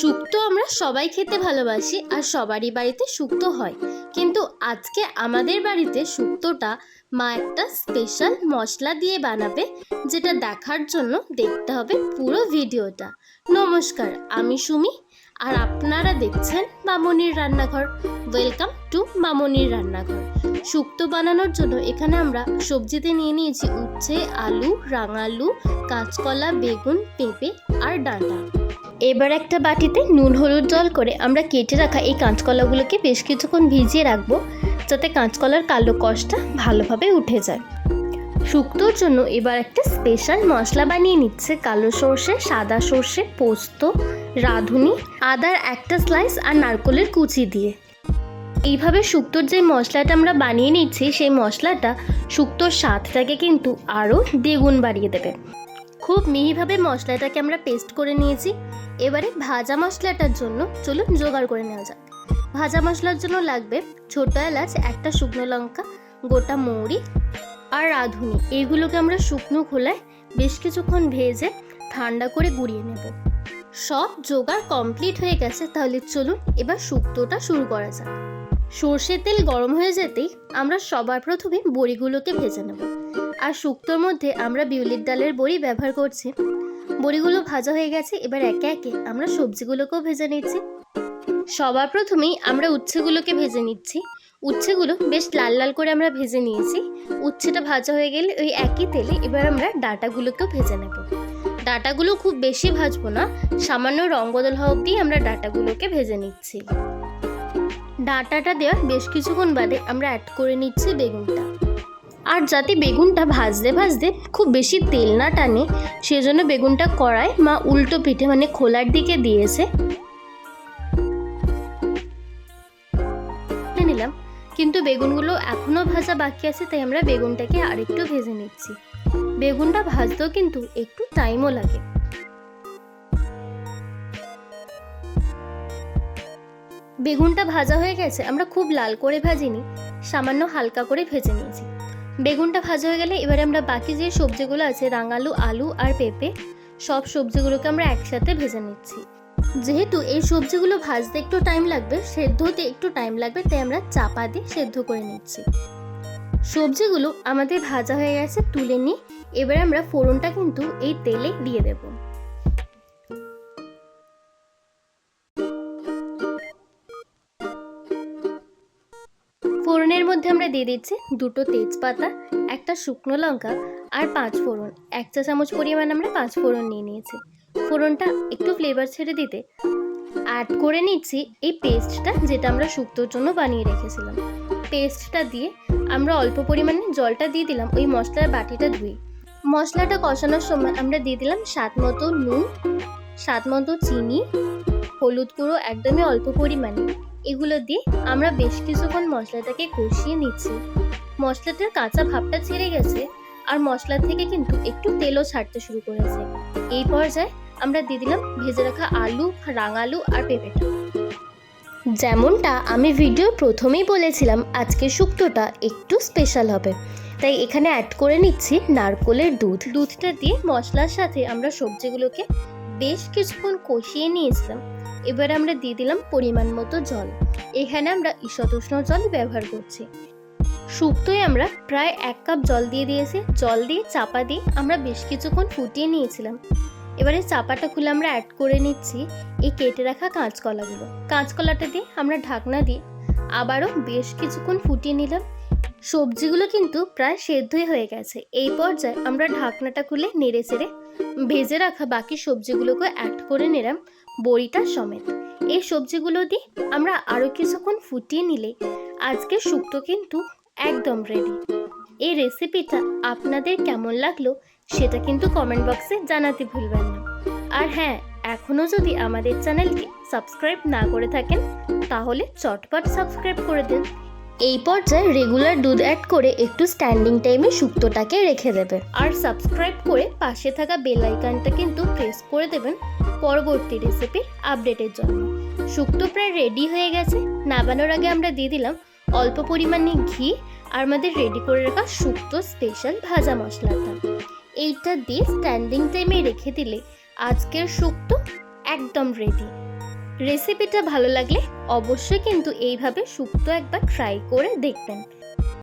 শুক্তো আমরা সবাই খেতে ভালোবাসি আর সবারই বাড়িতে শুক্তো হয়। কিন্তু আজকে আমাদের বাড়িতে শুক্তোটা মা একটা স্পেশাল মশলা দিয়ে বানাবে, যেটা দেখার জন্য দেখতে হবে পুরো ভিডিওটা। নমস্কার, আমি সুমি, আর আপনারা দেখছেন মামনির রান্নাঘর। ওয়েলকাম টু মামনির রান্নাঘর। শুক্তো বানানোর জন্য এখানে আমরা সবজিতে নিয়ে নিয়েছি উচ্ছে, আলু, রাঙালু, কাঁচকলা, বেগুন, পেঁপে আর ডাঁটা। এবার একটা বাটিতে নুন, হলুদ, জল করে আমরা কেটে রাখা এই কাঁচকলাগুলোকে বেশ কিছুক্ষণ ভিজিয়ে রাখব যাতে কাঁচকলার কালো কষটা ভালোভাবে উঠে যায়। শুক্তোর জন্য এবার একটা স্পেশাল মশলা বানিয়ে নিচ্ছে কালো সর্ষে, সাদা সর্ষে, পোস্ত, রাঁধুনি, আদার একটা স্লাইস আর নারকলের কুচি দিয়ে। এইভাবে শুক্তোর যে মশলাটা আমরা বানিয়ে নিচ্ছি, সেই মশলাটা শুক্তোর স্বাদটাকে কিন্তু আরও দ্বিগুণ বাড়িয়ে দেবে। খুব মিহিভাবে মশলাটাকে আমরা পেস্ট করে নিয়েছি। এবারে ভাজা মশলাটার জন্য চলুন জোগাড় করে নেওয়া যাক। ভাজা মশলার জন্য লাগবে ছোটো এলাচ, একটা শুকনো লঙ্কা, গোটা মৌরি আর রাঁধুনি। এইগুলোকে আমরা শুকনো খোলায় বেশ কিছুক্ষণ ভেজে ঠান্ডা করে গুঁড়িয়ে নেব। সব জোগাড় কমপ্লিট হয়ে গেছে, তাহলে চলুন এবার শুক্তোটা শুরু করা যাক। সর্ষের তেল গরম হয়ে যেতেই আমরা সবার প্রথমে বড়িগুলোকে ভেজে নেব। আর শুক্তোর মধ্যে আমরা বিউলির ডালের বড়ি ব্যবহার করছি। বড়িগুলো ভাজা হয়ে গেছে, এবার একে একে আমরা সবজিগুলোকেও ভেজে নিচ্ছি। সবার প্রথমেই আমরা উচ্ছেগুলোকে ভেজে নিচ্ছি। উচ্ছেগুলো বেশ লাল লাল করে আমরা ভেজে নিয়েছি। উচ্ছেটা ভাজা হয়ে গেলে ওই একই তেলে এবার আমরা ডাটাগুলোকেও ভেজে নেব। ডাটাগুলো খুব বেশি ভাজবো না, সামান্য রং বদল হওয়া অবধি আমরা ডাটাগুলোকে ভেজে নিচ্ছি। ডাটাটা দেওয়ার বেশ কিছুক্ষণ বাদে আমরা অ্যাড করে নিচ্ছি বেগুনটা। আর যাতে বেগুনটা ভাজতে ভাজতে খুব বেশি তেল না টানে, সেজন্য বেগুনটা কড়ায় মা উল্টো পিঠে মানে খোলার দিকে দিয়েছে। নিলাম, কিন্তু বেগুনগুলো এখনও ভাজা বাকি আছে, তাই আমরা বেগুনটাকে আরেকটু ভেজে নিচ্ছি। বেগুনটা ভাজতেও কিন্তু একটু টাইমও লাগে। বেগুনটা ভাজা হয়ে গেছে, আমরা খুব লাল করে ভাজিনি, সামান্য হালকা করে ভেজে নিয়েছি। বেগুনটা ভাজা হয়ে গেলে এবারে আমরা বাকি যে সবজিগুলো আছে, রাঙালু, আলু আর পেঁপে, সব সবজিগুলোকে আমরা একসাথে ভেজে নিচ্ছি। যেহেতু এই সবজিগুলো ভাজতে একটু টাইম লাগবে, সেদ্ধ হতে একটু টাইম লাগবে, তাই আমরা চাপা দিয়ে সেদ্ধ করে নিচ্ছি। সবজিগুলো আমাদের ভাজা হয়ে গেছে, তুলে নিই এবারে আমরা ফোড়নটা কিন্তু এই তেলে দিয়ে দেবো। ফোড়নের মধ্যে আমরা দিয়ে দিচ্ছি দুটো তেজপাতা, একটা শুকনো লঙ্কা আর পাঁচ ফোড়ন। এক চা চামচ পরিমাণ আমরা পাঁচ ফোড়ন নিয়ে নিয়েছি। ফোড়নটা একটু ফ্লেভার ছেড়ে দিতে অ্যাড করে নিচ্ছি এই পেস্টটা যেটা আমরা শুক্তোর জন্য বানিয়ে রেখেছিলাম। পেস্টটা দিয়ে আমরা অল্প পরিমাণে জলটা দিয়ে দিলাম ওই মশলার বাটিটা ধুয়ে। মশলাটা কষানোর সময় আমরা দিয়ে দিলাম স্বাদ মতো নুন, স্বাদ মতো চিনি, হলুদ গুঁড়ো একদমই অল্প পরিমাণে। এগুলো দিয়ে আমরা বেশ কিছুক্ষণ মশলাটাকে কষিয়ে নিচ্ছি। মশলাটার কাঁচা ভাবটা ছেড়ে গেছে আর মশলা থেকে কিন্তু একটু তেলও ছাড়তে শুরু করেছে। এই পর্যায়ে আমরা দিয়ে দিলাম ভেজে রাখা আলু, রাঙালু আর পেঁপেটা। যেমনটা আমি ভিডিও প্রথমেই বলেছিলাম আজকে শুক্তোটা একটু স্পেশাল হবে। তাই এখানে অ্যাড করে নিচ্ছি নারকোলের দুধ। দুধটা দিয়ে মশলার সাথে আমরা সবজিগুলোকে বেশ কিছুক্ষণ কষিয়ে নিয়েছিলাম। এবার আমরা দিয়ে দিলাম পরিমাণ মতো জল। এখানে আমরা ঈশতুষ্ণ জল ব্যবহার করছি। শুক্তোয় আমরা প্রায় এক কাপ জল দিয়ে দিয়েছি। জল দিয়ে চাপা দিয়ে আমরা বেশ কিছুক্ষণ ফুটিয়ে নিয়েছিলাম। এবারে চাপাটা খুলে আমরা অ্যাড করে নিচ্ছি এই কেটে রাখা কাঁচকলাগুলো। কাঁচকলাটা দিয়ে আমরা ঢাকনা দিয়ে আবারও বেশ কিছুক্ষণ ফুটিয়ে নিলাম। সবজিগুলো কিন্তু প্রায় সেদ্ধই হয়ে গেছে। এই পর্যায়ে আমরা ঢাকনাটা খুলে নেড়ে চেড়ে ভেজে রাখা বাকি সবজিগুলোকে অ্যাড করে নিলাম বড়িটা সমেত। এই সবজিগুলো দিয়ে আমরা আরও কিছুক্ষণ ফুটিয়ে নিলে আজকে শুক্তো কিন্তু একদম রেডি এই রেসিপিটা আপনাদের কেমন লাগল সেটা কিন্তু কমেন্ট বক্সে জানাতে ভুলবেন না। আর হ্যাঁ এখনও যদি আমাদের চ্যানেলকে সাবস্ক্রাইব না করে থাকেন, তাহলে চটপট সাবস্ক্রাইব করে দিন। এই পর্যায়ে রেগুলার দুধ অ্যাড করে একটু স্ট্যান্ডিং টাইমে শুক্তোটাকে রেখে দেবে। আর সাবস্ক্রাইব করে পাশে থাকা বেল আইকনটা কিন্তু প্রেস করে দেবেন পরবর্তী রেসিপির আপডেটের জন্য। শুক্তো প্রায় রেডি হয়ে গেছে। নাবানোর আগে আমরা দিয়ে দিলাম অল্প পরিমাণে ঘি আর আমাদের রেডি করে রাখা শুক্তো স্পেশাল ভাজা মশলাটা। এইটা দিয়ে স্ট্যান্ডিং টাইমে রেখে দিলে আজকের শুক্তো একদম রেডি রেসিপিটা ভালো লাগলে অবশ্যই কিন্তু এইভাবে শুক্তো একবার ট্রাই করে দেখবেন।